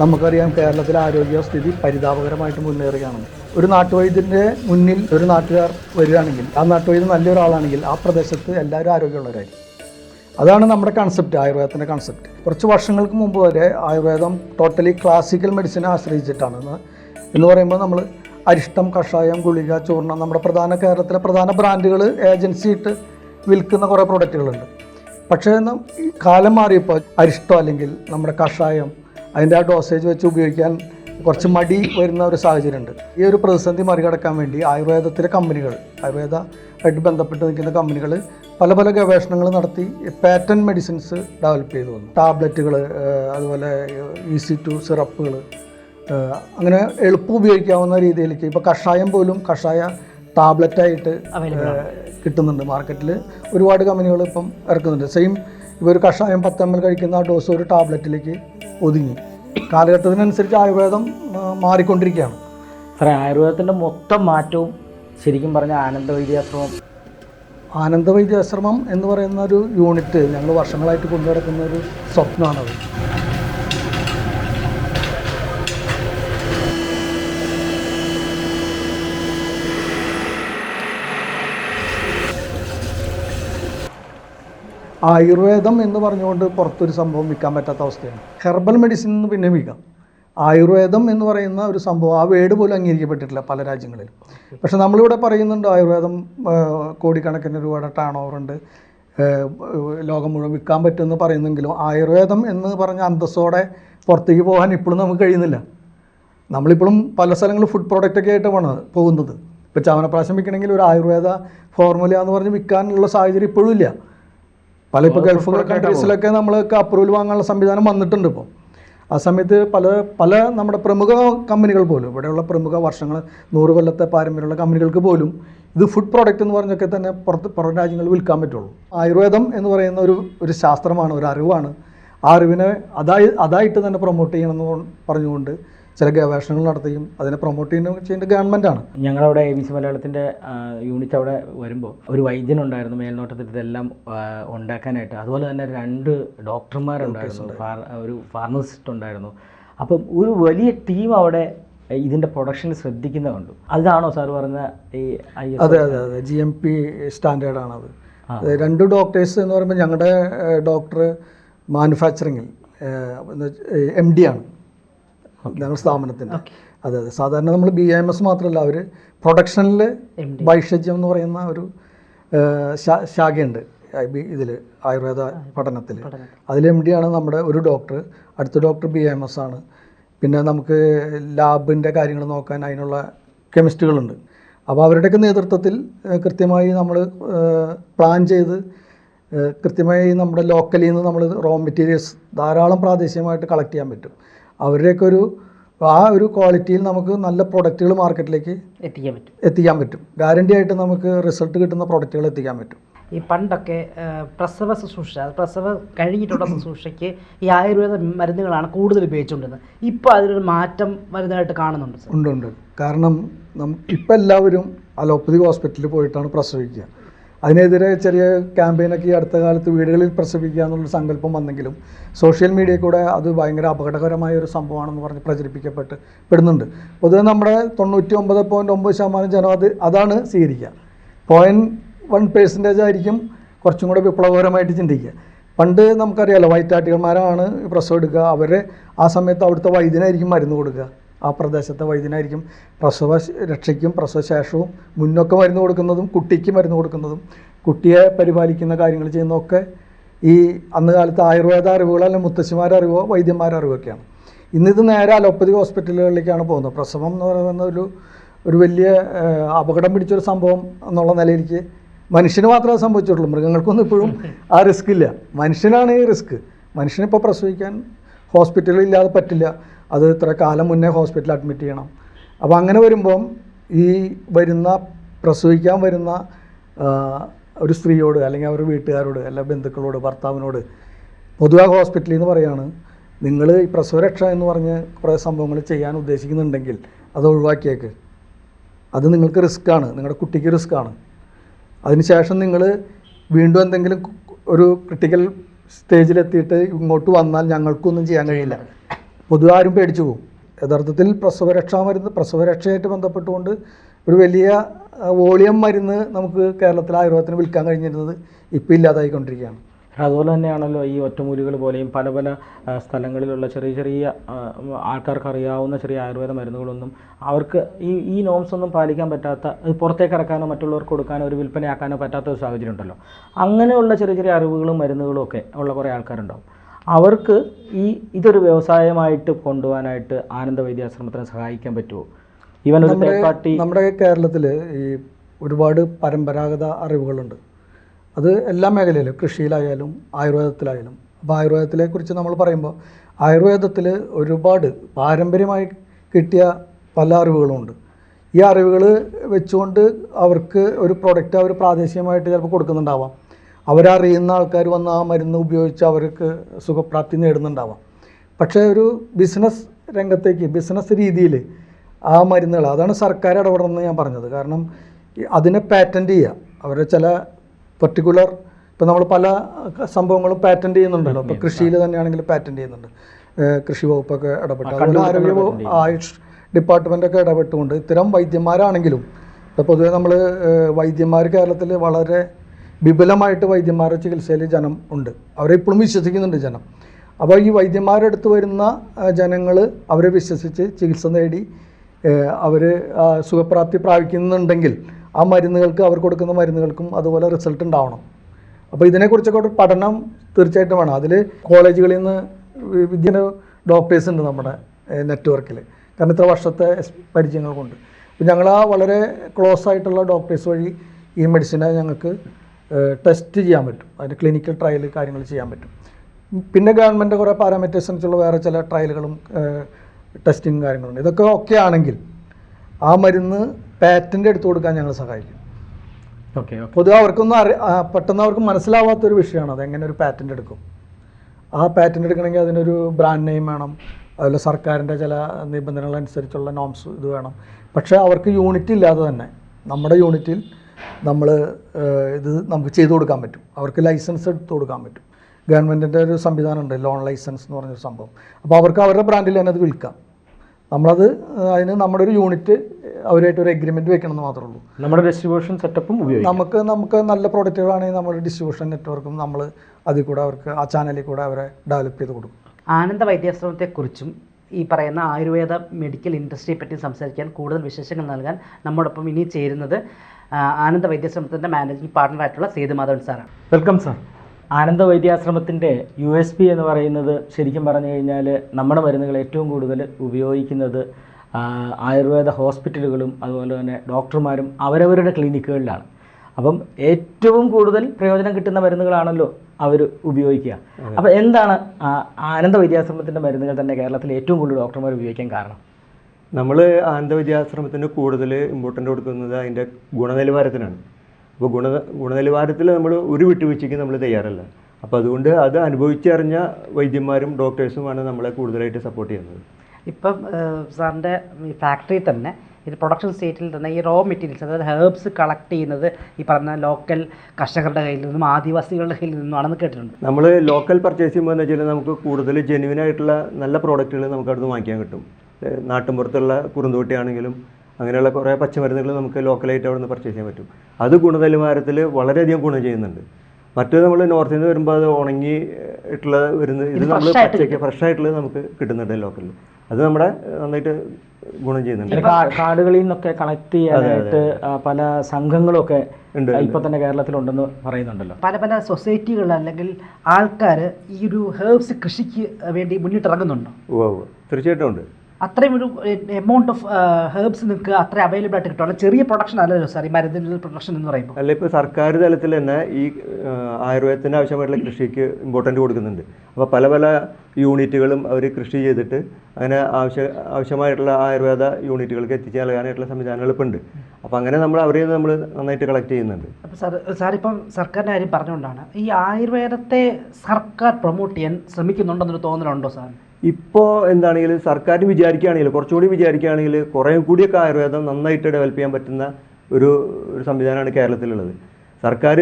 നമുക്കറിയാം കേരളത്തിലെ ആരോഗ്യസ്ഥിതി പരിതാപകരമായിട്ട് മുന്നേറുകയാണ്. ഒരു നാട്ടുവൈദ്യന്റെ മുന്നിൽ ഒരു നാട്ടുകാർ വരികയാണെങ്കിൽ ആ നാട്ടുവൈദ്യൻ നല്ലൊരാളാണെങ്കിൽ ആ പ്രദേശത്ത് എല്ലാവരും ആരോഗ്യമുള്ളവരായിരിക്കും. അതാണ് നമ്മുടെ കൺസെപ്റ്റ് ആയുർവേദത്തിന്റെ കൺസെപ്റ്റ് കുറച്ച് വർഷങ്ങൾക്ക് മുമ്പ് വരെ ആയുർവേദം ടോട്ടലി ക്ലാസിക്കൽ മെഡിസിനെ ആശ്രയിച്ചിട്ടാണ്. എന്ന് പറയുമ്പോൾ നമ്മൾ അരിഷ്ടം കഷായം ഗുളിക ചൂർണം നമ്മുടെ പ്രധാന കേരളത്തിലെ പ്രധാന ബ്രാൻഡുകൾ ഏജൻസി ഇട്ട് വിൽക്കുന്ന കുറേ പ്രൊഡക്റ്റുകളുണ്ട് പക്ഷേ കാലം മാറിയപ്പോൾ അരിഷ്ടം അല്ലെങ്കിൽ നമ്മുടെ കഷായം അതിന്റെ ആ ഡോസേജ് വെച്ച് ഉപയോഗിക്കാൻ കുറച്ച് മടി വരുന്ന ഒരു സാഹചര്യമുണ്ട്. ഈ ഒരു പ്രതിസന്ധി മറികടക്കാൻ വേണ്ടി ആയുർവേദത്തിലെ കമ്പനികൾ ആയുർവേദമായിട്ട് ബന്ധപ്പെട്ട് നിൽക്കുന്ന കമ്പനികൾ പല പല ഗവേഷണങ്ങൾ നടത്തി പാറ്റൺ മെഡിസിൻസ് ഡെവലപ്പ് ചെയ്തു വന്നു. ടാബ്ലറ്റുകൾ അതുപോലെ ഈസി ടു സിറപ്പുകൾ അങ്ങനെ എളുപ്പം ഉപയോഗിക്കാവുന്ന രീതിയിലേക്ക് ഇപ്പോൾ കഷായം പോലും കഷായ ടാബ്ലറ്റായിട്ട് കിട്ടുന്നുണ്ട്. മാർക്കറ്റിൽ ഒരുപാട് കമ്പനികൾ ഇപ്പം ഇറക്കുന്നുണ്ട്. സെയിം ഒരു കഷായം പത്ത് എം എൽ കഴിക്കുന്ന ആ ഡോസ് ഒരു ടാബ്ലറ്റിലേക്ക് ഒതുങ്ങി. കാലഘട്ടത്തിനനുസരിച്ച് ആയുർവേദം മാറിക്കൊണ്ടിരിക്കുകയാണ്. സാറേ ആയുർവേദത്തിന്റെ മൊത്തം മാറ്റവും ശരിക്കും പറഞ്ഞ ആനന്ദ വൈദ്യാശ്രമം ആനന്ദവൈദ്യാശ്രമം എന്ന് പറയുന്ന ഒരു യൂണിറ്റ് ഞങ്ങൾ വർഷങ്ങളായിട്ട് കൊണ്ടു നടക്കുന്ന ഒരു സ്വപ്നമാണത്. ആയുർവേദം എന്ന് പറഞ്ഞുകൊണ്ട് പുറത്തൊരു സംഭവം വിൽക്കാൻ പറ്റാത്ത അവസ്ഥയാണ്. ഹെർബൽ മെഡിസിൻ എന്ന് പിന്നെ വിൽക്കാം. ആയുർവേദം എന്ന് പറയുന്ന ഒരു സംഭവം ആ വേട് പോലും അംഗീകരിക്കപ്പെട്ടിട്ടില്ല പല രാജ്യങ്ങളിലും പക്ഷെ നമ്മളിവിടെ പറയുന്നുണ്ട് ആയുർവേദം കോടിക്കണക്കിന് രൂപയുടെ ടേൺ ആ, ലോകം മുഴുവൻ വിൽക്കാൻ പറ്റുമെന്ന് പറയുന്നെങ്കിലും ആയുർവേദം എന്ന് പറഞ്ഞ അന്തസ്സോടെ പുറത്തേക്ക് പോകാൻ ഇപ്പോഴും നമുക്ക് കഴിയുന്നില്ല. നമ്മളിപ്പോഴും പല സ്ഥലങ്ങളിൽ ഫുഡ് പ്രോഡക്റ്റൊക്കെ പോണത് പോകുന്നത്. ഇപ്പോൾ ചവനപ്രാശം വിൽക്കണമെങ്കിൽ ഒരു ആയുർവേദ ഫോർമുല എന്ന് പറഞ്ഞ് വിൽക്കാനുള്ള സാഹചര്യം ഇപ്പോഴും ഇല്ല. പല ഇപ്പോൾ ഗൾഫ് കൺട്രീസിലൊക്കെ നമ്മൾക്ക് അപ്രൂവൽ വാങ്ങാനുള്ള സംവിധാനം വന്നിട്ടുണ്ട് ഇപ്പോൾ ആ സമയത്ത് പല പല നമ്മുടെ പ്രമുഖ കമ്പനികൾ പോലും ഇവിടെയുള്ള പ്രമുഖ വർഷങ്ങൾ നൂറ് കൊല്ലത്തെ പാരമ്പര്യമുള്ള കമ്പനികൾക്ക് പോലും ഇത് ഫുഡ് പ്രോഡക്റ്റ് എന്ന് പറഞ്ഞൊക്കെ തന്നെ പുറത്ത് പുറം രാജ്യങ്ങളിൽ വിൽക്കാൻ പറ്റുള്ളൂ. ആയുർവേദം എന്ന് പറയുന്ന ഒരു ഒരു ശാസ്ത്രമാണ് ഒരു അറിവാണ്. ആ അറിവിനെ അതായി അതായിട്ട് തന്നെ പ്രൊമോട്ട് ചെയ്യണമെന്ന് പറഞ്ഞുകൊണ്ട് ചില ഗവേഷണങ്ങൾ നടത്തുകയും അതിനെ പ്രൊമോട്ട് ചെയ്യുന്ന ഗവൺമെന്റാണ് ഞങ്ങളവിടെ എ ബി സി മലയാളത്തിന്റെ യൂണിറ്റ് അവിടെ വരുമ്പോൾ ഒരു വൈദ്യനുണ്ടായിരുന്നു മേൽനോട്ടത്തിൽ ഇതെല്ലാം ഉണ്ടാക്കാനായിട്ട്. അതുപോലെ തന്നെ രണ്ട് ഡോക്ടർമാരുണ്ടായിരുന്നു ഒരു ഫാർമസിസ്റ്റ് ഉണ്ടായിരുന്നു. അപ്പം ഒരു വലിയ ടീം അവിടെ ഇതിന്റെ പ്രൊഡക്ഷൻ ശ്രദ്ധിക്കുന്നുണ്ട് അതാണോ സാർ പറഞ്ഞ ഈ അതെ അതെ അതെ. ജി എം പി സ്റ്റാൻഡേർഡാണത്. രണ്ട് ഡോക്ടേഴ്സ് എന്ന് പറയുമ്പോൾ ഞങ്ങളുടെ ഡോക്ടർ മാനുഫാക്ചറിങ്ങിൽ എം ഡി ആണ്. ഞങ്ങളുടെ സ്ഥാപനത്തിന്റെ. അതെ അതെ. സാധാരണ നമ്മൾ ബി എം എസ് മാത്രമല്ല അവർ പ്രൊഡക്ഷനിൽ വൈഷജ്യം എന്ന് പറയുന്ന ഒരു ശാഖയുണ്ട്. ഇതിൽ ആയുർവേദ പഠനത്തിൽ അതിൽ എം ഡി ആണ് നമ്മുടെ ഒരു ഡോക്ടർ. അടുത്ത ഡോക്ടർ ബി എം എസ് ആണ്. പിന്നെ നമുക്ക് ലാബിന്റെ കാര്യങ്ങൾ നോക്കാൻ അതിനുള്ള കെമിസ്റ്റുകളുണ്ട്. അപ്പോൾ അവരുടെയൊക്കെ നേതൃത്വത്തിൽ കൃത്യമായി നമ്മൾ പ്ലാൻ ചെയ്ത് കൃത്യമായി നമ്മുടെ ലോക്കലിൽ നിന്ന് നമ്മൾ റോ മെറ്റീരിയൽസ് ധാരാളം പ്രാദേശികമായിട്ട് കളക്ട് ചെയ്യാൻ പറ്റും. അവരുടെയൊക്കെ ഒരു ആ ഒരു ക്വാളിറ്റിയിൽ നമുക്ക് നല്ല പ്രൊഡക്റ്റുകൾ മാർക്കറ്റിലേക്ക് എത്തിക്കാൻ പറ്റും. എത്തിക്കാൻ പറ്റും. ഗ്യാരണ്ടി ആയിട്ട് നമുക്ക് റിസൾട്ട് കിട്ടുന്ന പ്രൊഡക്റ്റുകൾ എത്തിക്കാൻ പറ്റും. ഈ പണ്ടൊക്കെ പ്രസവ ശുശ്രൂഷ പ്രസവ കഴിഞ്ഞിട്ടുള്ള ശുശ്രൂഷയ്ക്ക് ഈ ആയുർവേദ മരുന്നുകളാണ് കൂടുതൽ ഉപയോഗിച്ചുകൊണ്ടിരുന്നത്. ഇപ്പോൾ അതിനൊരു മാറ്റം വരുന്നതായിട്ട് കാണുന്നുണ്ട് ഉണ്ട് ഉണ്ട്. കാരണം നമുക്ക് ഇപ്പം എല്ലാവരും അലോപ്പതി ഹോസ്പിറ്റലിൽ പോയിട്ടാണ് പ്രസവിക്കുക. അതിനെതിരെ ചെറിയ ക്യാമ്പയിനൊക്കെ ഈ അടുത്ത കാലത്ത് വീടുകളിൽ പ്രസവിക്കുക എന്നുള്ളൊരു സങ്കല്പം വന്നെങ്കിലും സോഷ്യൽ മീഡിയ കൂടെ അത് ഭയങ്കര അപകടകരമായ ഒരു സംഭവമാണെന്ന് പറഞ്ഞ് പ്രചരിപ്പിക്കപ്പെട്ട് പെടുന്നുണ്ട്. പൊതുവെ നമ്മുടെ തൊണ്ണൂറ്റി ഒമ്പത് പോയിന്റ് ഒമ്പത് ശതമാനം ജനം അത് അതാണ് സ്വീകരിക്കുക. പോയിന്റ് വൺ പേഴ്സന്റേജ് ആയിരിക്കും കുറച്ചും കൂടെ വിപ്ലവകരമായിട്ട് ചിന്തിക്കുക. പണ്ട് നമുക്കറിയാലോ വൈറ്റാട്ടികന്മാരാണ് പ്രസവം എടുക്കുക. അവരെ ആ സമയത്ത് അവിടുത്തെ വൈദ്യനായിരിക്കും മരുന്ന് കൊടുക്കുക. ആ പ്രദേശത്തെ വൈദ്യനായിരിക്കും. പ്രസവ രക്ഷയ്ക്കും പ്രസവശേഷവും മുന്നൊക്കെ മരുന്ന് കൊടുക്കുന്നതും കുട്ടിക്ക് മരുന്ന് കൊടുക്കുന്നതും കുട്ടിയെ പരിപാലിക്കുന്ന കാര്യങ്ങൾ ചെയ്യുന്നതൊക്കെ ഈ അന്ന് കാലത്ത് ആയുർവേദ അറിവുകൾ അല്ലെങ്കിൽ മുത്തശ്ശിമാരുടെ അറിവോ വൈദ്യന്മാരുടെ അറിവൊക്കെയാണ് ഇന്നിത് നേരെ അലോപ്പതി ഹോസ്പിറ്റലുകളിലേക്കാണ് പോകുന്നത്. പ്രസവം എന്ന് പറയുന്ന ഒരു ഒരു വലിയ അപകടം പിടിച്ചൊരു സംഭവം എന്നുള്ള നിലയിലേക്ക് മനുഷ്യന് മാത്രമേ സംഭവിച്ചിട്ടുള്ളൂ. മൃഗങ്ങൾക്കൊന്നും ഇപ്പോഴും ആ റിസ്ക് ഇല്ല. മനുഷ്യനാണ് ഈ റിസ്ക്. മനുഷ്യനിപ്പോൾ പ്രസവിക്കാൻ ഹോസ്പിറ്റലിൽ ഇല്ലാതെ പറ്റില്ല. അത് ഇത്ര കാലം മുന്നേ ഹോസ്പിറ്റലിൽ അഡ്മിറ്റ് ചെയ്യണം. അപ്പോൾ അങ്ങനെ വരുമ്പം ഈ വരുന്ന പ്രസവിക്കാൻ വരുന്ന ഒരു സ്ത്രീയോട് അല്ലെങ്കിൽ അവരുടെ വീട്ടുകാരോട് അല്ല ബന്ധുക്കളോട് ഭർത്താവിനോട് പൊതുവെ ഹോസ്പിറ്റലിൽ നിന്ന് പറയാണ് നിങ്ങൾ ഈ പ്രസവരക്ഷ എന്ന് പറഞ്ഞ് കുറേ സംഭവങ്ങൾ ചെയ്യാൻ ഉദ്ദേശിക്കുന്നുണ്ടെങ്കിൽ അത് ഒഴിവാക്കിയേക്ക്. അത് നിങ്ങൾക്ക് റിസ്ക്കാണ് നിങ്ങളുടെ കുട്ടിക്ക് റിസ്ക്കാണ് അതിനുശേഷം നിങ്ങൾ വീണ്ടും എന്തെങ്കിലും ഒരു ക്രിട്ടിക്കൽ സ്റ്റേജിലെത്തിയിട്ട് ഇങ്ങോട്ട് വന്നാൽ ഞങ്ങൾക്കൊന്നും ചെയ്യാൻ കഴിയില്ല. പൊതുവെ ആരും പേടിച്ചു പോകും. യഥാർത്ഥത്തിൽ പ്രസവരക്ഷാ മരുന്ന് പ്രസവരക്ഷയായിട്ട് ബന്ധപ്പെട്ടുകൊണ്ട് ഒരു വലിയ വോളിയം മരുന്ന് നമുക്ക് കേരളത്തിൽ ആയുർവേദത്തിന് വിൽക്കാൻ കഴിഞ്ഞിരുന്നത് ഇപ്പോൾ ഇല്ലാതായിക്കൊണ്ടിരിക്കുകയാണ്. അതുപോലെ തന്നെയാണല്ലോ ഈ ഒറ്റമൂലികൾ പോലെയും പല പല സ്ഥലങ്ങളിലുള്ള ചെറിയ ചെറിയ ആൾക്കാർക്ക് അറിയാവുന്ന ചെറിയ ആയുർവേദ മരുന്നുകളൊന്നും അവർക്ക് ഈ ഈ നോംസ് ഒന്നും പാലിക്കാൻ പറ്റാത്ത പുറത്തേക്ക് ഇറക്കാനോ മറ്റുള്ളവർക്ക് കൊടുക്കാനോ ഒരു വിൽപ്പനയാക്കാനോ പറ്റാത്ത ഒരു സാഹചര്യം ഉണ്ടല്ലോ. അങ്ങനെയുള്ള ചെറിയ ചെറിയ അറിവുകളും മരുന്നുകളും ഒക്കെ ഉള്ള കുറേ ആൾക്കാരുണ്ടാവും. അവർക്ക് ഈ ഇതൊരു വ്യവസായമായിട്ട് കൊണ്ടുപോകാനായിട്ട് ആനന്ദ വൈദ്യാശ്രമത്തിന് സഹായിക്കാൻ പറ്റുമോ? ഈവൻ ഒരു തേർഡ് പാർട്ടി നമ്മുടെ കേരളത്തിൽ ഈ ഒരുപാട് പരമ്പരാഗത അറിവുകളുണ്ട്. അത് എല്ലാ മേഖലയിലും കൃഷിയിലായാലും ആയുർവേദത്തിലായാലും. അപ്പോൾ ആയുർവേദത്തിലെക്കുറിച്ച് നമ്മൾ പറയുമ്പോൾ ആയുർവേദത്തിൽ ഒരുപാട് പാരമ്പര്യമായി കിട്ടിയ പല അറിവുകളുമുണ്ട് ഈ അറിവുകൾ വെച്ചുകൊണ്ട് അവർക്ക് ഒരു പ്രൊഡക്റ്റ് അവർ പ്രാദേശികമായിട്ട് ചിലപ്പോൾ കൊടുക്കുന്നുണ്ടാവാം. അവരറിയുന്ന ആൾക്കാർ വന്ന് ആ മരുന്ന് ഉപയോഗിച്ച് അവർക്ക് സുഖപ്രാപ്തി നേടുന്നുണ്ടാവാം. പക്ഷേ ഒരു ബിസിനസ് രംഗത്തേക്ക് ബിസിനസ് രീതിയിൽ ആ മരുന്നുകൾ അതാണ് സർക്കാർ ഇടപെടണമെന്ന് ഞാൻ പറഞ്ഞത്. കാരണം അതിനെ പാറ്റന്റ് ചെയ്യുക. അവരുടെ ചില പെർട്ടിക്കുലർ ഇപ്പോൾ നമ്മൾ പല സംഭവങ്ങളും പാറ്റന്റ് ചെയ്യുന്നുണ്ടല്ലോ. ഇപ്പോൾ കൃഷിയിൽ തന്നെയാണെങ്കിലും പാറ്റന്റ് ചെയ്യുന്നുണ്ട്. കൃഷി വകുപ്പൊക്കെ ഇടപെട്ട്. അതുപോലെ ആരോഗ്യ ആയുഷ് ഡിപ്പാർട്ട്മെന്റൊക്കെ ഇടപെട്ടുകൊണ്ട് ഇത്തരം വൈദ്യന്മാരാണെങ്കിലും ഇപ്പം പൊതുവെ നമ്മൾ വൈദ്യന്മാർ കേരളത്തിൽ വളരെ വിപുലമായിട്ട് വൈദ്യന്മാരുടെ ചികിത്സയിൽ ജനം ഉണ്ട്. അവരെ ഇപ്പോഴും വിശ്വസിക്കുന്നുണ്ട് ജനം. അപ്പോൾ ഈ വൈദ്യന്മാരുടെ അടുത്ത് വരുന്ന ജനങ്ങൾ അവരെ വിശ്വസിച്ച് ചികിത്സ നേടി അവർ സുഖപ്രാപ്തി പ്രാപിക്കുന്നുണ്ടെങ്കിൽ ആ മരുന്നുകൾക്ക് അവർ കൊടുക്കുന്ന മരുന്നുകൾക്കും അതുപോലെ റിസൾട്ട് ഉണ്ടാവണം. അപ്പോൾ ഇതിനെക്കുറിച്ചൊക്കെ ഒരു പഠനം തീർച്ചയായിട്ടും വേണം. അതിൽ കോളേജുകളിൽ നിന്ന് വിദ്യ ഡോക്ടേഴ്സ് ഉണ്ട് നമ്മുടെ നെറ്റ്വർക്കിൽ കാരണം ഇത്ര വർഷത്തെ പരിചയങ്ങൾ കൊണ്ട് അപ്പോൾ ഞങ്ങൾ ആ വളരെ ക്ലോസ് ആയിട്ടുള്ള ഡോക്ടേഴ്സ് വഴി ഈ മെഡിസിനെ ഞങ്ങൾക്ക് ടെസ്റ്റ് ചെയ്യാൻ പറ്റും. അതിന്റെ ക്ലിനിക്കൽ ട്രയൽ കാര്യങ്ങൾ ചെയ്യാൻ പറ്റും. പിന്നെ ഗവൺമെന്റ് കുറേ പാരാമീറ്റേഴ്സ് അനുസരിച്ചുള്ള വേറെ ചില ട്രയലുകളും ടെസ്റ്റിങ്ങും കാര്യങ്ങളുണ്ട്. ഇതൊക്കെ ഓക്കെ ആണെങ്കിൽ ആ മരുന്ന് പാറ്റന്റ് എടുത്തു കൊടുക്കാൻ ഞങ്ങൾ സഹായിക്കും. ഓക്കെ പൊതുവെ അവർക്കൊന്നും അറി പെട്ടെന്ന് അവർക്ക് മനസ്സിലാവാത്തൊരു വിഷയമാണ്. അത് എങ്ങനെ ഒരു പാറ്റന്റ് എടുക്കും. ആ പാറ്റന്റ് എടുക്കണമെങ്കിൽ അതിനൊരു ബ്രാൻഡ് നെയിം വേണം. അതുപോലെ സർക്കാരിന്റെ ചില നിബന്ധനകൾ അനുസരിച്ചുള്ള നോംസ് ഇത് വേണം. പക്ഷേ അവർക്ക് യൂണിറ്റ് ഇല്ലാതെ തന്നെ നമ്മുടെ യൂണിറ്റിൽ നമ്മൾ ഇത് നമുക്ക് ചെയ്തു കൊടുക്കാൻ പറ്റും. അവർക്ക് ലൈസൻസ് എടുത്തു കൊടുക്കാൻ പറ്റും. ഗവൺമെന്റിന്റെ ഒരു സംവിധാനം ഉണ്ട് ലോൺ ലൈസൻസ് എന്ന് പറഞ്ഞൊരു സംഭവം. അപ്പോൾ അവർക്ക് അവരുടെ ബ്രാൻഡിൽ തന്നെ അത് വിൽക്കാം. നമ്മളത് അതിന് നമ്മുടെ ഒരു യൂണിറ്റ് അവരുമായിട്ട് ഒരു എഗ്രിമെന്റ് വെക്കണം എന്ന് മാത്രമേ ഉള്ളൂ. നമ്മുടെ ഡിസ്ട്രിബ്യൂഷൻ സെറ്റപ്പും ഉപയോഗിക്കും. നമുക്ക് നമുക്ക് നല്ല പ്രോഡക്റ്റുകളാണെങ്കിൽ നമ്മുടെ ഡിസ്ട്രിബ്യൂഷൻ നെറ്റ്വർക്കും നമ്മൾ അതിൽ കൂടെ അവർക്ക് ആ ചാനലിൽ കൂടെ അവരെ ഡെവലപ്പ് ചെയ്ത് കൊടുക്കും. ആനന്ദ വൈദ്യാശ്രമത്തെക്കുറിച്ചും ഈ പറയുന്ന ആയുർവേദ മെഡിക്കൽ ഇൻഡസ്ട്രിയെ പറ്റി സംസാരിക്കാൻ കൂടുതൽ വിശേഷങ്ങൾ നൽകാൻ നമ്മോടൊപ്പം ഇനി ചേരുന്നത് ആനന്ദ വൈദ്യാശ്രമത്തിന്റെ മാനേജിംഗ് പാർട്ണറായിട്ടുള്ള സേതുമാധവൻ സാറാണ്. Welcome sir. ആനന്ദ വൈദ്യാശ്രമത്തിന്റെ യു എസ് പി എന്ന് പറയുന്നത് ശരിക്കും പറഞ്ഞു കഴിഞ്ഞാൽ നമ്മുടെ മരുന്നുകൾ ഏറ്റവും കൂടുതൽ ഉപയോഗിക്കുന്നത് ആയുർവേദ ഹോസ്പിറ്റലുകളും അതുപോലെ തന്നെ ഡോക്ടർമാരും അവരവരുടെ ക്ലിനിക്കുകളിലാണ്. അപ്പം ഏറ്റവും കൂടുതൽ പ്രയോജനം കിട്ടുന്ന മരുന്നുകളാണല്ലോ അവർ ഉപയോഗിക്കുക. അപ്പം എന്താണ് ആ ആനന്ദ വൈദ്യാശ്രമത്തിന്റെ മരുന്നുകൾ തന്നെ കേരളത്തിൽ ഏറ്റവും കൂടുതൽ ഡോക്ടർമാർ ഉപയോഗിക്കാൻ കാരണം? നമ്മൾ ആനന്ദ വിദ്യാശ്രമത്തിന് കൂടുതൽ ഇമ്പോർട്ടന്റ് കൊടുക്കുന്നത് അതിന്റെ ഗുണനിലവാരത്തിനാണ്. അപ്പോൾ ഗുണ ഗുണനിലവാരത്തിൽ നമ്മൾ ഒരു വിട്ടുവീഴ്ചയ്ക്ക് നമ്മൾ തയ്യാറല്ല. അപ്പോൾ അതുകൊണ്ട് അത് അനുഭവിച്ചറിഞ്ഞ വൈദ്യന്മാരും ഡോക്ടേഴ്സുമാണ് നമ്മളെ കൂടുതലായിട്ട് സപ്പോർട്ട് ചെയ്യുന്നത്. ഇപ്പം സാറിന്റെ ഈ ഫാക്ടറിയിൽ തന്നെ ഇത് പ്രൊഡക്ഷൻ സ്റ്റേറ്റിൽ തന്നെ ഈ റോ മെറ്റീരിയൽസ് അതായത് ഹെർബ്സ് കളക്ട് ചെയ്യുന്നത് ഈ പറഞ്ഞ ലോക്കൽ കർഷകരുടെ കയ്യിൽ നിന്നും ആദിവാസികളുടെ കയ്യിൽ നിന്നും ആണെന്ന് കേട്ടിട്ടുണ്ട്. നമ്മൾ ലോക്കൽ പർച്ചേസ് ചെയ്യുമ്പോൾ എന്ന് വെച്ചാൽ നമുക്ക് കൂടുതൽ ജെനുവിൻ ആയിട്ടുള്ള നല്ല പ്രോഡക്റ്റുകൾ നമുക്ക് അവിടുന്ന് വാങ്ങിക്കാൻ കിട്ടും. നാട്ടിൻപുറത്തുള്ള കുറുന്തോട്ടിയാണെങ്കിലും അങ്ങനെയുള്ള കുറേ പച്ചമരുന്നുകൾ നമുക്ക് ലോക്കലായിട്ട് അവിടെ നിന്ന് പർച്ചേസ് ചെയ്യാൻ പറ്റും. അത് ഗുണനിലവാരത്തിൽ വളരെയധികം ഗുണം ചെയ്യുന്നുണ്ട്. മറ്റേ നമ്മൾ നോർത്തിൽ നിന്ന് വരുമ്പോൾ അത് ഉണങ്ങി ഇട്ടുള്ള വരുന്നത് ഇത് നമ്മൾ പച്ചയ്ക്ക് ഫ്രഷ് ആയിട്ടുള്ളത് നമുക്ക് കിട്ടുന്നുണ്ട് ലോക്കലിൽ അത് നമ്മുടെ നന്നായിട്ട് ഗുണം ചെയ്യുന്നുണ്ട്. കാടുകളിൽ നിന്നൊക്കെ കളക്ട് ചെയ്യാനായിട്ട് പല സംഘങ്ങളൊക്കെ ഉണ്ട്, ഇപ്പൊ തന്നെ കേരളത്തിലുണ്ടെന്ന് പറയുന്നുണ്ടല്ലോ. പല പല സൊസൈറ്റികൾ അല്ലെങ്കിൽ ആൾക്കാർ ഈ ഒരു ഹേർബ്സ് കൃഷിക്ക് വേണ്ടി മുന്നിട്ടിറങ്ങുന്നുണ്ടോ? ഓ തീർച്ചയായിട്ടും ഉണ്ട്. അത്രയും ഒരു എമൗണ്ട് ഓഫ് ഹേർബ്സ് നിങ്ങൾക്ക് അത്ര അവൈലബിൾ ആയിട്ട് കിട്ടും. ചെറിയ പ്രൊഡക്ഷൻ അല്ലല്ലോ സാർ ഈ മരുന്നിന്റെ പ്രൊഡക്ഷൻ എന്ന് പറയുമ്പോൾ അല്ല ഇപ്പോൾ സർക്കാർ തലത്തിൽ തന്നെ ഈ ആയുർവേദത്തിന്റെ ആയുർവേദത്തിന് ആവശ്യമായിട്ടുള്ള കൃഷിക്ക് ഇമ്പോർട്ടന്റ് കൊടുക്കുന്നുണ്ട്. അപ്പോൾ പല പല യൂണിറ്റുകളും അവർ കൃഷി ചെയ്തിട്ട് അങ്ങനെ ആവശ്യ ആവശ്യമായിട്ടുള്ള ആയുർവേദ യൂണിറ്റുകൾക്ക് എത്തിച്ചു നൽകാനായിട്ടുള്ള സംവിധാനങ്ങൾ ഇപ്പോൾ ഉണ്ട് അപ്പോൾ അങ്ങനെ നമ്മൾ അവരെ നമ്മൾ നന്നായിട്ട് കളക്ട് ചെയ്യുന്നുണ്ട്. അപ്പോൾ സാർ സാറിപ്പം സർക്കാരിന്റെ കാര്യം പറഞ്ഞുകൊണ്ടാണ്. ഈ ആയുർവേദത്തെ സർക്കാർ പ്രൊമോട്ട് ചെയ്യാൻ ശ്രമിക്കുന്നുണ്ടെന്നൊരു തോന്നലുണ്ടോ സാർ? ഇപ്പോൾ എന്താണെങ്കിലും സർക്കാർ വിചാരിക്കുകയാണെങ്കിൽ കുറച്ചുകൂടി വിചാരിക്കുകയാണെങ്കിൽ കുറേ കൂടിയൊക്കെ ആയുർവേദം നന്നായിട്ട് ഡെവലപ്പ് ചെയ്യാൻ പറ്റുന്ന ഒരു ഒരു സംവിധാനമാണ് കേരളത്തിലുള്ളത്. സർക്കാർ